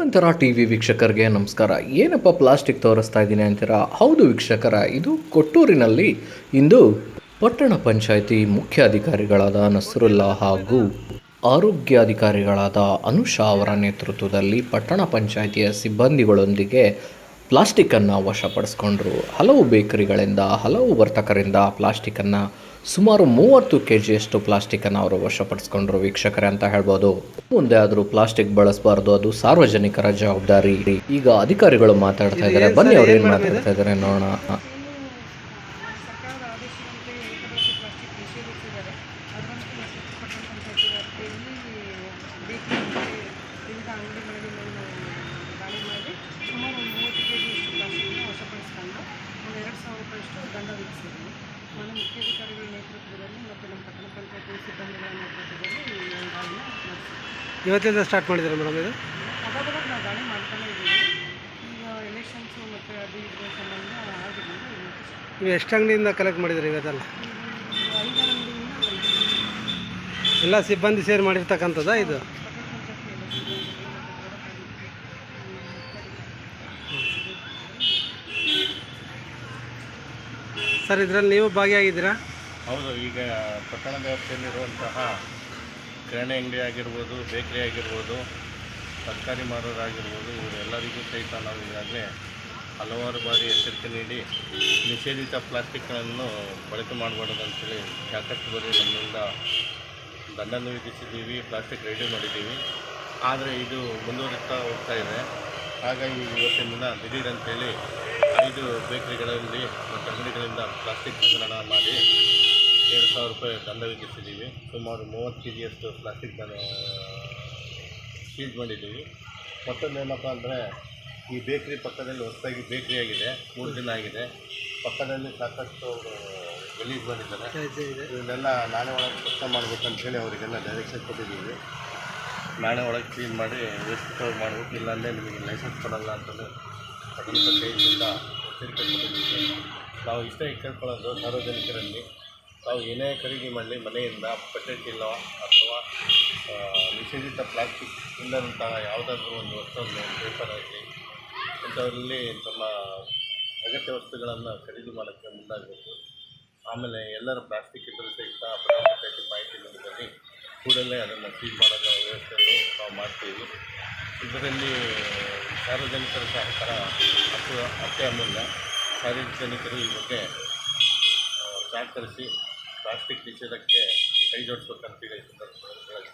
Dhanvantara T V ವೀಕ್ಷಕರಿಗೆ ನಮಸ್ಕಾರ. ಏನಪ್ಪ ಪ್ಲಾಸ್ಟಿಕ್ ತೋರಿಸ್ತಾ ಇದ್ದೀನಿ ಅಂತೀರಾ? ಹೌದು ವೀಕ್ಷಕರ, ಇದು ಕೊಟ್ಟೂರಿನಲ್ಲಿ ಇಂದು ಪಟ್ಟಣ ಪಂಚಾಯಿತಿ ಮುಖ್ಯ ಅಧಿಕಾರಿಗಳಾದ ನಸರುಲ್ಲಾ ಹಾಗೂ ಆರೋಗ್ಯಾಧಿಕಾರಿಗಳಾದ ಅನುಷಾ ಅವರ ನೇತೃತ್ವದಲ್ಲಿ ಪಟ್ಟಣ ಪಂಚಾಯಿತಿಯ ಸಿಬ್ಬಂದಿಗಳೊಂದಿಗೆ ಪ್ಲಾಸ್ಟಿಕ್ಕನ್ನು ವಶಪಡಿಸ್ಕೊಂಡ್ರು. ಹಲವು ಬೇಕರಿಗಳಿಂದ ಹಲವು ವರ್ತಕರಿಂದ ಪ್ಲಾಸ್ಟಿಕ್ಕನ್ನು ಸುಮಾರು ಮೂವತ್ತು ಕೆ ಜಿಯಷ್ಟು ಪ್ಲಾಸ್ಟಿಕ್ಕನ್ನು ಅವರು ವಶಪಡಿಸ್ಕೊಂಡ್ರು ವೀಕ್ಷಕರೇ ಅಂತ ಹೇಳ್ಬೋದು. ಮುಂದೆ ಆದರೂ ಪ್ಲಾಸ್ಟಿಕ್ ಬಳಸಬಾರ್ದು ಅದು ಸಾರ್ವಜನಿಕರ ಜವಾಬ್ದಾರಿ. ಈಗ ಅಧಿಕಾರಿಗಳು ಮಾತಾಡ್ತಾ ಇದ್ದಾರೆ. ಬನ್ನಿ ಅವ್ರು ಏನು ಮಾತಾಡ್ತಾ ಇದ್ದಾರೆ ನೋಡೋಣ ಸರ್ಕಾರದ ಆದೇಶದಂತೆ ಏಕಬಳಕೆ ಪ್ಲಾಸ್ಟಿಕ್ ನಿಷೇಧಿಸಿದ್ದಾರೆ ಅದರಂತೆ ಮತ್ತು ಪಟ್ಟಣ ಪಂಚಾಯತಿ ವ್ಯಾಪ್ತಿಯಲ್ಲಿ ಬೇಕರಿ ಮತ್ತು ವಿವಿಧ ಅಂಗಡಿಗಳಲ್ಲಿ ನಾವು ದಾಳಿ ಮಾಡಿ ಸುಮಾರು ಒಂದು ಮೂವತ್ತು ಕೆ ಜಿಯಷ್ಟು ಪ್ಲಾಸ್ಟಿಕ್ನ ವಶಪಡಿಸ್ಕೊಂಡು ಒಂದು ಎರಡು ಸಾವಿರ ರೂಪಾಯಿಯಷ್ಟು ದಂಡ ವಿಧಿಸಿದ್ವಿ ನಾನು ಮುಖ್ಯಾಧಿಕಾರಿಗಳ ನೇತೃತ್ವದಲ್ಲಿ ಮತ್ತು ನಮ್ಮ ಪಟ್ಟಣ ಪಂಚಾಯತಿ ಸಿಬ್ಬಂದಿಗಳ ನೇತೃತ್ವದಲ್ಲಿ ಈ ಒಂದು ನಡೆಸಿದ್ವಿ ಇವತ್ತಿಂದ ಸ್ಟಾರ್ಟ್ ಮಾಡಿದ್ದೀರಾ ಮೇಡಮ್ ಇದು? ನಾವು ದಾಳಿ ಮಾಡ್ತಾನೆ ಇದ್ದೀವಿ. ಈಗ ಎಲೆಕ್ಷನ್ಸು ಮತ್ತು ಅದು ಇದ್ರ ಸಂಬಂಧ ಆಗಿದ್ದರಿಂದ ನೀವು ಎಷ್ಟು ಅಂಗಡಿಯಿಂದ ಕಲೆಕ್ಟ್ ಮಾಡಿದ್ರಿ ಇವತ್ತೆಲ್ಲ? ಐದು ಅಂಗಡಿಯಿಂದ ಎಲ್ಲ ಸಿಬ್ಬಂದಿ ಸೇರಿ ಮಾಡಿರ್ತಕ್ಕಂಥದ್ದಾ ಇದು? ಸರ್ ಇದರಲ್ಲಿ ನೀವು ಭಾಗಿಯಾಗಿದ್ದೀರಾ? ಹೌದು, ಈಗ ಪಟ್ಟಣ ವ್ಯಾಪ್ತಿಯಲ್ಲಿರುವಂತಹ ಕಿರಾಣಿ ಅಂಗಡಿ ಆಗಿರ್ಬೋದು, ಬೇಕರಿ ಆಗಿರ್ಬೋದು, ತರಕಾರಿ ಮಾರೋರಾಗಿರ್ಬೋದು ಇವರೆಲ್ಲರಿಗೂ ಸಹಿತ ನಾವು ಈಗಾಗಲೇ ಹಲವಾರು ಬಾರಿ ಎಚ್ಚರಿಕೆ ನೀಡಿ ನಿಷೇಧಿತ ಪ್ಲಾಸ್ಟಿಕ್ಗಳನ್ನು ಬಳಕೆ ಮಾಡಬಾರ್ದು ಅಂತೇಳಿ ಸಾಕಷ್ಟು ಬಾರಿ ನಮ್ಮಿಂದ ದಂಡನ್ನು ವಿಧಿಸಿದ್ದೀವಿ, ಪ್ಲಾಸ್ಟಿಕ್ ರೆಡಿ ಮಾಡಿದ್ದೀವಿ. ಆದರೆ ಇದು ಮುಂದುವರಿತಾ ಹೋಗ್ತಾ ಇದೆ. ಹಾಗಾಗಿ ಇವತ್ತಿನ ದಿನ ಅಂತೇಳಿ ಐದು ಬೇಕರಿಗಳಲ್ಲಿ ಮತ್ತು ಅಂಗಡಿಗಳಿಂದ ಪ್ಲಾಸ್ಟಿಕ್ ಸಂಗ್ರಹಣ ಮಾಡಿ ಎರಡು ಸಾವಿರ ರೂಪಾಯಿ ದಂಡ ವಿಧಿಸಿದ್ದೀವಿ ಸುಮಾರು ಮೂವತ್ತು ಕೆ ಜಿಯಷ್ಟು ಪ್ಲಾಸ್ಟಿಕ್ ದಂಡ ಸೀಜ್ ಮಾಡಿದ್ದೀವಿ. ಮತ್ತೊಂದೇನಪ್ಪ ಅಂದರೆ, ಈ ಬೇಕ್ರಿ ಪಕ್ಕದಲ್ಲಿ ಹೊಸದಾಗಿ ಬೇಕ್ರಿ ಆಗಿದೆ. ಮೂರು ದಿನ ಆಗಿದೆ. ಪಕ್ಕದಲ್ಲಿ ಸಾಕಷ್ಟು ಗಲೀಜು ಮಾಡಿದ್ದಾರೆ. ಇವನ್ನೆಲ್ಲ ನಾಳೆ ಒಳಗೆ ಸ್ವಚ್ಛ ಮಾಡ್ಬೇಕಂತೇಳಿ ಅವರಿಗೆಲ್ಲ ಡೈರೆಕ್ಷನ್ ಕೊಟ್ಟಿದ್ದೀವಿ. ನಾಳೆ ಒಳಗೆ ಕ್ಲೀನ್ ಮಾಡಿ ವ್ಯವಸ್ಥಿತವಾಗಿ ಮಾಡಬೇಕು, ಇಲ್ಲಾಂದರೆ ನಿಮಗೆ ಲೈಸೆನ್ಸ್ ಕೊಡಲ್ಲ ಎಚ್ಚರಿಕೆ ಕೊಟ್ಟಿದ್ದೀವಿ ನಾವು ಇಷ್ಟೇ ಕೇಳ್ಕೊಳ್ಳೋದು ಸಾರ್ವಜನಿಕರಲ್ಲಿ ತಾವು ಏನೇ ಖರೀದಿ ಮಾಡಲಿ, ಮನೆಯಿಂದ ಬಟ್ಟೆ ಅಥವಾ ನಿಷೇಧಿತ ಪ್ಲಾಸ್ಟಿಕ್ ಇಲ್ಲದಂತಹ ಯಾವುದಾದ್ರೂ ಒಂದು ವಸ್ತುವನ್ನು ಪೇಪರ್ ಆಗಲಿ, ಇಂಥವರಲ್ಲಿ ತಮ್ಮ ಅಗತ್ಯ ವಸ್ತುಗಳನ್ನು ಖರೀದಿ ಮಾಡೋಕ್ಕೆ ಮುಂದಾಗಬೇಕು. ಆಮೇಲೆ ಎಲ್ಲರ ಪ್ಲಾಸ್ಟಿಕ್ ಇದ್ದರೂ ಸಹಿತ ಪಂಚಾಯತಿ ಮಾಹಿತಿ ನೀಡಿದಲ್ಲಿ ಕೂಡಲೇ ಅದನ್ನು ಸೀಲ್ ಮಾಡೋ ವ್ಯವಸ್ಥೆಯನ್ನು ನಾವು ಮಾಡ್ತೀವಿ. ಇದರಲ್ಲಿ ಸಾರ್ವಜನಿಕರ ಸಹಕಾರ ಅತ್ಯ ಅಮೂಲ್ಯ ಸಾರ್ವಜನಿಕರು ಈ ಬಗ್ಗೆ ಸಹಕರಿಸಿ ಪ್ಲಾಸ್ಟಿಕ್ ನಿಷೇಧಕ್ಕೆ ಕೈ ಜೋಡಿಸ್ಬೇಕಂತ ಈ ಸಂದರ್ಭದಲ್ಲಿ